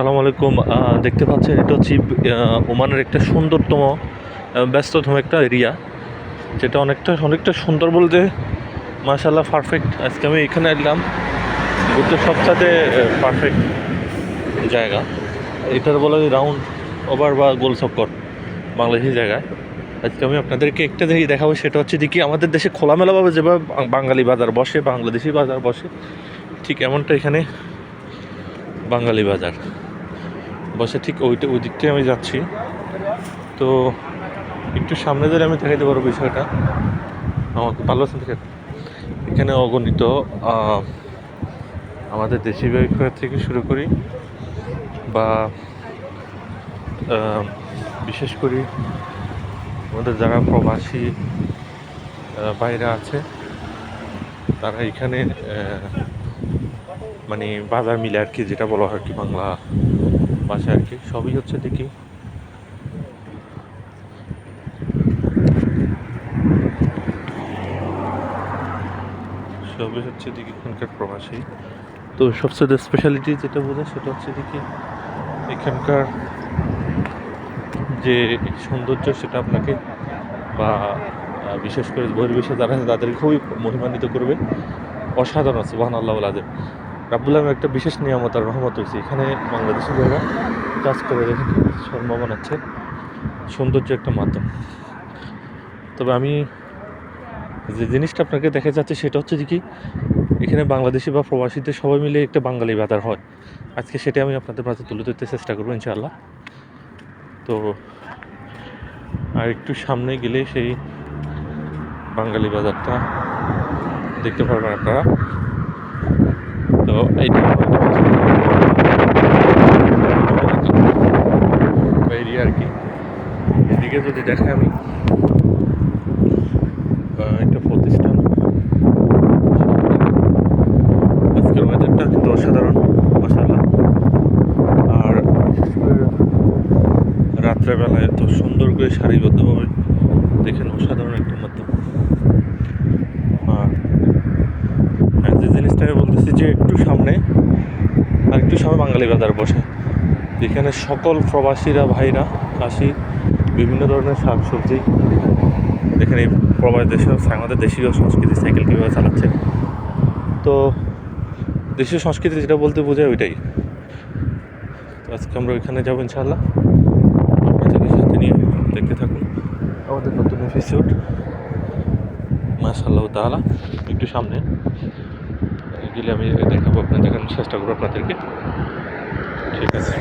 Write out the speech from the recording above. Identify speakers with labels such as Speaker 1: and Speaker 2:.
Speaker 1: আসসালামু আলাইকুম। দেখতে পাচ্ছেন, এটা হচ্ছে ওমানের একটা সুন্দরতম ব্যস্ততম একটা এরিয়া। যেটা অনেকটা অনেকটা সুন্দর বলতে মাশাল্লাহ পারফেক্ট আজকে আমি এখানে এলাম। ঘুরতে সবচাইতে পারফেক্ট জায়গা। এটার বলা রাউন্ড ওভার বা গোল চক্কর, বাংলাদেশি জায়গায় আজকে আমি আপনাদেরকে একটা দেখি দেখাবো, সেটা হচ্ছে দেখি আমাদের দেশে খোলামেলাভাবে যেভাবে বাঙালি বাজার বসে, বাংলাদেশি বাজার বসে, ঠিক এমনটা এখানে বাঙালি বাজার। বসে ঠিক ওইটা ওই দিকটাই আমি যাচ্ছি। তো একটু সামনে ধরে আমি দেখাইতে পারব বিষয়টা। আমাকে ভালো আছে দেখে। এখানে অগণিত আমাদের দেশি ব্যবসা থেকে শুরু করি বা বিশেষ করে আমাদের যারা প্রবাসী বাইরে আছে, তারা এখানে মানে বাজার মিলে আর কি, যেটা বলা হয় কি বাংলা ভাষায় আর কি, সবই হচ্ছে দেখি। সবই হচ্ছে দেখি এখানকার প্রবাসী। তো সবচেয়ে স্পেশালিটি যেটা বোঝায় সেটা হচ্ছে দেখি এখানকার যে সৌন্দর্য, সেটা আপনাকে বা বিশেষ করে বহির্বিশ্বে যারা তাদের খুবই মহিমান্বিত করবে। অসাধারণ আছে সুবাহান আল্লাহ আজম রাব্বুল আলম একটা বিশেষ নিয়ামত আর রহমত হয়েছে এখানে বাংলাদেশি যারা কাজ করে দেখেন শর্মা বানাচ্ছে সৌন্দর্য একটা মাধ্যম। তবে আমি যে জিনিসটা আপনাকে দেখা যাচ্ছে সেটা হচ্ছে যে কি, এখানে বাংলাদেশি বা প্রবাসীদের সবাই মিলে একটা বাঙালি বাজার হয়। আজকে সেটা আমি আপনাদের মাঝে তুলে ধরতে চেষ্টা করব ইনশাআল্লাহ। তো আর একটু সামনে গেলে সেই বাঙালি বাজারটা দেখতে পারবেন আপনারা। তো এইটা আর কি। এদিকে যদি দেখাই আমি একটা প্রতিষ্ঠান। আজকের ওয়েদারটা কিন্তু অসাধারণ মাসাল্লাহ আর রাত্রেবেলায় এত সুন্দর করে সারিবদ্ধভাবে দেখেন, অসাধারণ একটা মাধ্যম আর আর যে জিনিসটা আমি বলতেছি যে একটু সামনে আর বাঙালি বাজার বসে। যেখানে সকল প্রবাসীরা, ভাইরা আসি বিভিন্ন ধরনের শাক সবজি দেখেন এই প্রবাস দেশীয় আমাদের দেশীয় সংস্কৃতি সাইকেল কীভাবে চালাচ্ছে। তো দেশীয় সংস্কৃতি যেটা বলতে বোঝায় ওইটাই। তো আজকে আমরা ওইখানে যাব ইনশাল্লাহ আপনাদেরকে সাথে নিয়ে দেখতে থাকুন আমাদের নতুন এপিসোড মাশাল্লাহ তাহলা একটু সামনে। গেলে আমি দেখাবো আপনার দেখানোর চেষ্টা করব আপনাদেরকে। ঠিক আছে।